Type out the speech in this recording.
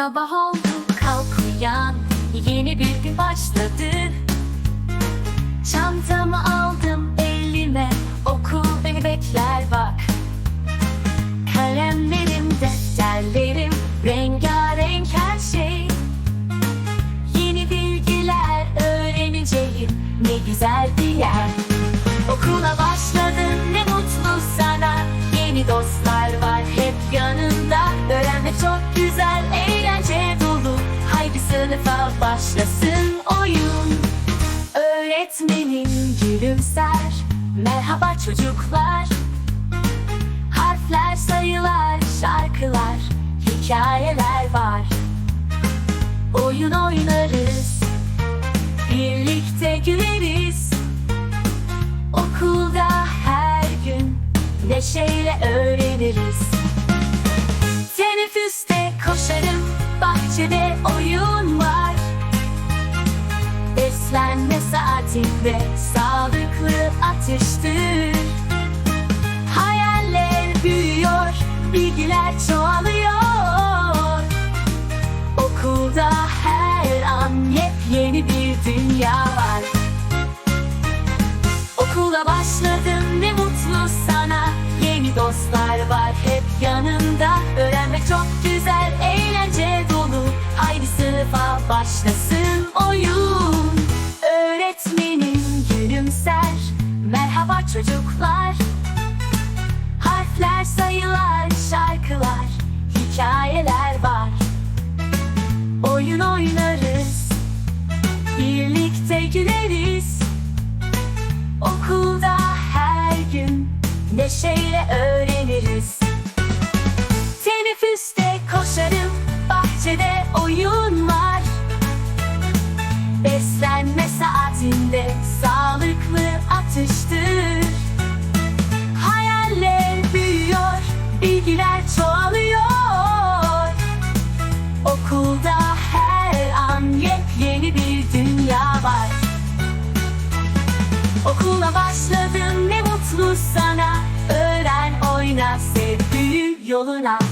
Sabah oldu kalk uyan Yeni bir gün başladı. Çantamı aldım elime Okul beni bekler bak. Kalemlerim, defterlerim Rengarenk her şey. Yeni bilgiler öğreneceğim Ne güzel bir yer. Okula başladım ne mutlu sana. Yeni dostlar var hep yanında. Öğrenmek çok sınıfa başlasın oyun. Öğretmenin gülümser Merhaba çocuklar. Harfler, sayılar, şarkılar Hikayeler var. Oyun oynarız Birlikte güleriz. Okulda her gün neşeyle öğreniriz Saatinde sağlıklı atıştır Hayaller büyüyor, bilgiler çoğalıyor. Okulda her an yepyeni bir dünya var. Okula başladım Merhaba çocuklar. Harfler, sayılar, şarkılar Hikayeler var. Oyun oynarız Birlikte güleriz. Okulda her gün neşeyle öğreniriz. Teneffüste koşarım, bahçede oyun var. Beslenme saatinde başladın ne